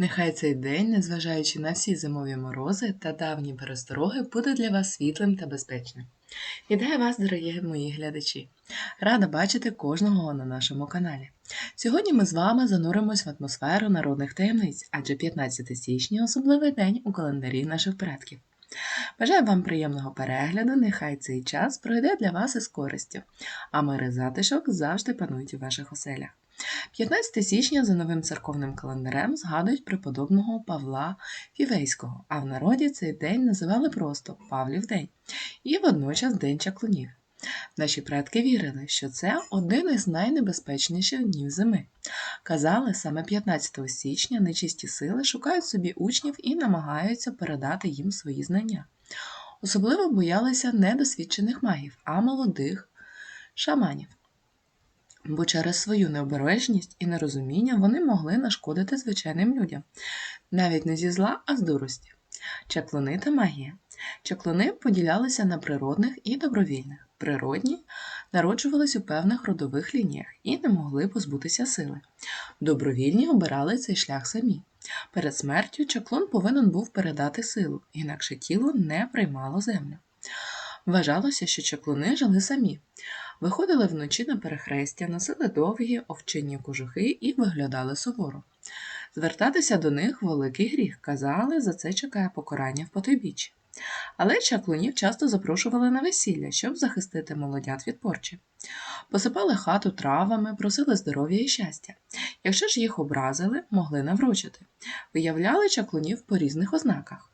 Нехай цей день, незважаючи на всі зимові морози та давні перестороги, буде для вас світлим та безпечним. Вітаю вас, дорогі мої глядачі! Рада бачити кожного на нашому каналі. Сьогодні ми з вами зануримось в атмосферу народних таємниць, адже 15 січня особливий день у календарі наших предків. Бажаю вам приємного перегляду, нехай цей час пройде для вас із користю, а мир і затишок завжди панують у ваших оселях. 15 січня за новим церковним календарем згадують преподобного Павла Фівейського, а в народі цей день називали просто Павлів день і водночас День чаклунів. Наші предки вірили, що це один із найнебезпечніших днів зими. Казали, саме 15 січня нечисті сили шукають собі учнів і намагаються передати їм свої знання. Особливо боялися недосвідчених магів, а молодих шаманів. Бо через свою необережність і нерозуміння вони могли нашкодити звичайним людям, навіть не зі зла, а з дурості. Чаклуни та магія. Чаклуни поділялися на природних і добровільних. Природні народжувались у певних родових лініях і не могли позбутися сили. Добровільні обирали цей шлях самі. Перед смертю чаклун повинен був передати силу, інакше тіло не приймало землю. Вважалося, що чаклуни жили самі, виходили вночі на перехрестя, носили довгі овчинні кожухи і виглядали суворо. Звертатися до них великий гріх, казали, за це чекає покарання в потойбіччі. Але чаклунів часто запрошували на весілля, щоб захистити молодят від порчі. Посипали хату травами, просили здоров'я і щастя. Якщо ж їх образили, могли наврочити. Виявляли чаклунів по різних ознаках.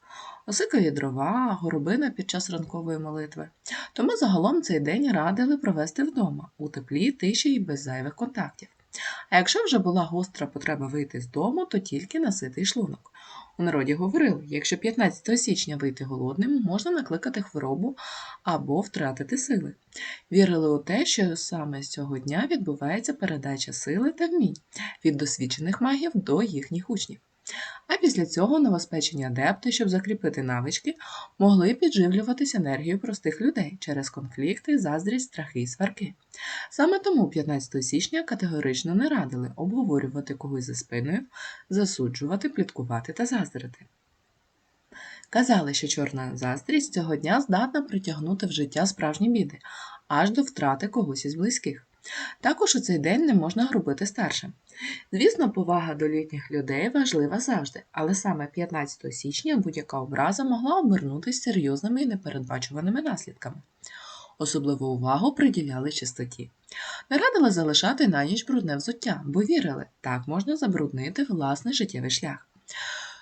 Осикові дрова, горобина під час ранкової молитви. Тому загалом цей день радили провести вдома, у теплі, тиші і без зайвих контактів. А якщо вже була гостра потреба вийти з дому, то тільки наситий шлунок. У народі говорили, якщо 15 січня вийти голодним, можна накликати хворобу або втратити сили. Вірили у те, що саме з цього дня відбувається передача сили та вмінь від досвідчених магів до їхніх учнів. А після цього новоспечені адепти, щоб закріпити навички, могли підживлюватись енергією простих людей через конфлікти, заздрість, страхи і сварки. Саме тому 15 січня категорично не радили обговорювати когось за спиною, засуджувати, пліткувати та заздрити. Казали, що чорна заздрість цього дня здатна притягнути в життя справжні біди, аж до втрати когось із близьких. Також у цей день не можна грубити старшим. Звісно, повага до літніх людей важлива завжди, але саме 15 січня будь-яка образа могла обернутися серйозними і непередбачуваними наслідками. Особливу увагу приділяли чистоті. Не радили залишати на ніч брудне взуття, бо вірили, так можна забруднити власний життєвий шлях.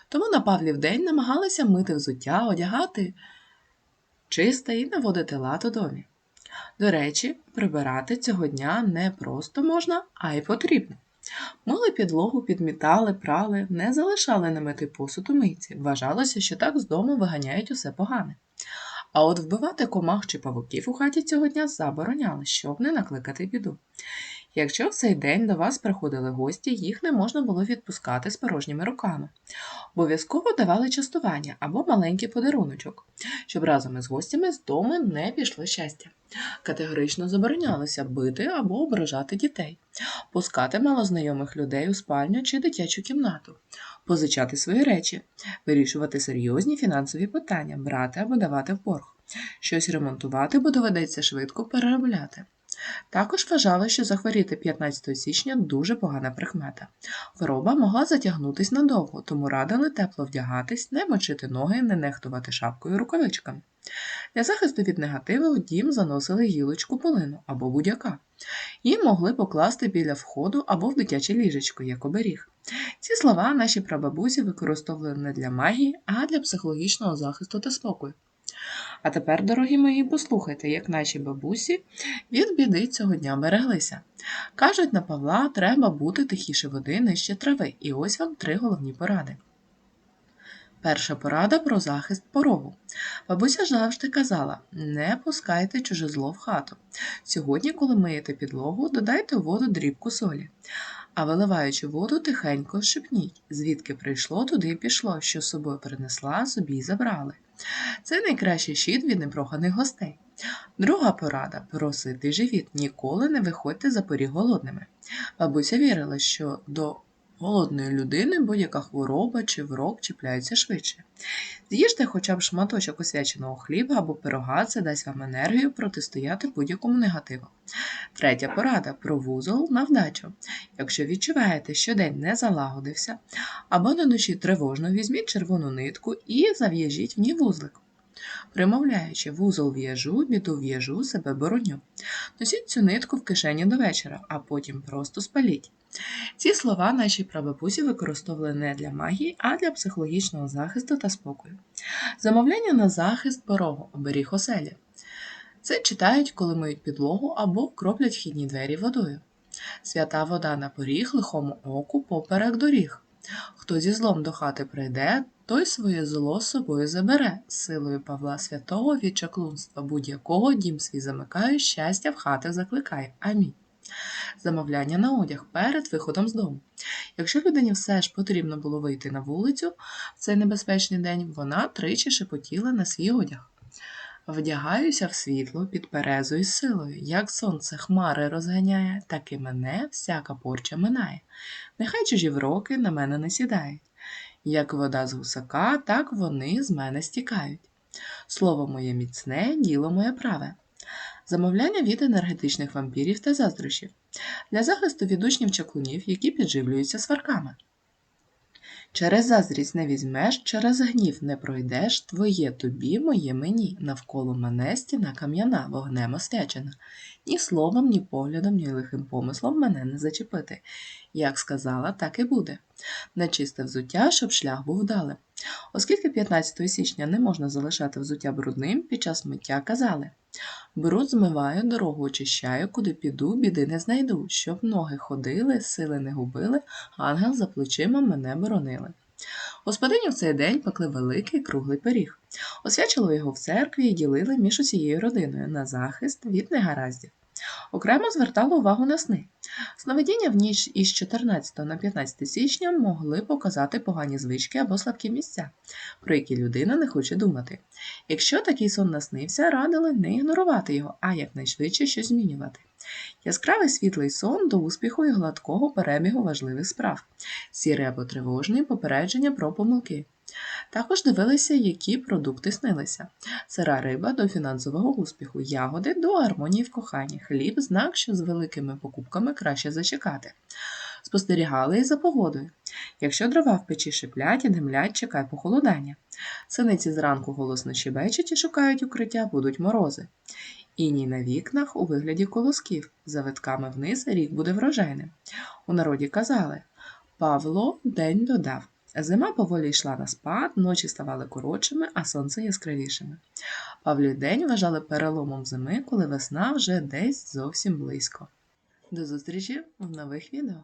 Тому на Павлів день намагалися мити взуття, одягати чисте і наводити лад у домі. До речі, прибирати цього дня не просто можна, а й потрібно. Мили підлогу, підмітали, прали, не залишали намити посуд у мийці. Вважалося, що так з дому виганяють усе погане. А от вбивати комах чи павуків у хаті цього дня забороняли, щоб не накликати біду. Якщо в цей день до вас приходили гості, їх не можна було відпускати з порожніми руками. Обов'язково давали частування або маленький подаруночок, щоб разом із гостями з дому не пішло щастя. Категорично заборонялося бити або ображати дітей, пускати малознайомих людей у спальню чи дитячу кімнату, позичати свої речі, вирішувати серйозні фінансові питання, брати або давати в борг, щось ремонтувати, бо доведеться швидко переробляти. Також вважали, що захворіти 15 січня дуже погана прикмета. Хвороба могла затягнутись надовго, тому радили тепло вдягатись, не мочити ноги, не нехтувати шапкою рукавичками. Для захисту від негативу в дім заносили гілочку полину або будь-яка. Її могли покласти біля входу або в дитяче ліжечко, як оберіг. Ці слова наші прабабусі використовували не для магії, а для психологічного захисту та спокою. А тепер, дорогі мої, послухайте, як наші бабусі від біди цього дня береглися. Кажуть, на Павла треба бути тихіше води нижче трави, і ось вам три головні поради. Перша порада про захист порогу. Бабуся завжди казала: не пускайте чуже зло в хату. Сьогодні, коли миєте підлогу, додайте у воду дрібку солі. А виливаючи воду, тихенько шепніть, звідки прийшло, туди й пішло, що з собою принесла, собі й забрали. Це найкращий щит від непроханих гостей. Друга порада просити живіт. Ніколи не виходьте за поріг голодними. Бабуся вірила, що до голодної людини будь-яка хвороба чи врок чіпляються швидше. З'їжте хоча б шматочок освяченого хліба або пирога, це дасть вам енергію протистояти будь-якому негативу. Третя порада про вузол на вдачу. Якщо відчуваєте, що день не залагодився, або на душі тривожно, візьміть червону нитку і зав'яжіть в ній вузлик. Примовляючи вузол в'яжу, біду в'яжу, себе бороню. Носіть цю нитку в кишені до вечора, а потім просто спаліть. Ці слова наші прабабусі використовували не для магії, а для психологічного захисту та спокою. Замовляння на захист порогу оберіг оселі. Це читають, коли миють підлогу або кроплять вхідні двері водою. Свята вода на поріг лихому оку поперек доріг. Хто зі злом до хати прийде, той своє зло з собою забере, силою Павла Святого від чаклунства будь-якого дім свій замикає, щастя в хати закликає. Амінь. Замовляння на одяг перед виходом з дому. Якщо людині все ж потрібно було вийти на вулицю в цей небезпечний день, вона тричі шепотіла на свій одяг. Вдягаюся в світло під перезою силою, як сонце хмари розганяє, так і мене всяка порча минає. Нехай чужі вроки на мене не сідають. Як вода з гусака, так вони з мене стікають. Слово моє міцне, діло моє праве. Замовляння від енергетичних вампірів та заздрощів для захисту від учнів чаклунів, які підживлюються сварками. Через заздрість не візьмеш, через гнів не пройдеш, твоє тобі, моє мені, навколо мене стіна кам'яна, вогнем освячена. Ні словом, ні поглядом, ні лихим помислом мене не зачепити. Як сказала, так і буде. Нечисте взуття, щоб шлях був вдалим. Оскільки 15 січня не можна залишати взуття брудним, під час миття казали Бруд змиваю, дорогу очищаю, куди піду, біди не знайду, щоб ноги ходили, сили не губили, ангел за плечима мене боронили. Господині в цей день пекли великий круглий пиріг, освячили його в церкві і ділили між усією родиною на захист від негараздів. Окремо звертали увагу на сни. Сновидіння в ніч із 14 на 15 січня могли показати погані звички або слабкі місця, про які людина не хоче думати. Якщо такий сон наснився, радили не ігнорувати його, а якнайшвидше щось змінювати. Яскравий світлий сон до успіху і гладкого перебігу важливих справ, сірий або тривожний попередження про помилки. Також дивилися, які продукти снилися. Сира риба до фінансового успіху, ягоди до гармонії в коханні, хліб знак, що з великими покупками краще зачекати. Спостерігали і за погодою. Якщо дрова в печі шиплять і димлять, чекай похолодання. Синиці зранку голосно щебечуть і шукають укриття, будуть морози. Іній на вікнах у вигляді колосків, за витками вниз рік буде врожайним. У народі казали Павло день додав. Зима поволі йшла на спад, ночі ставали коротшими, а сонце яскравішими. Павлів день вважали переломом зими, коли весна вже десь зовсім близько. До зустрічі в нових відео!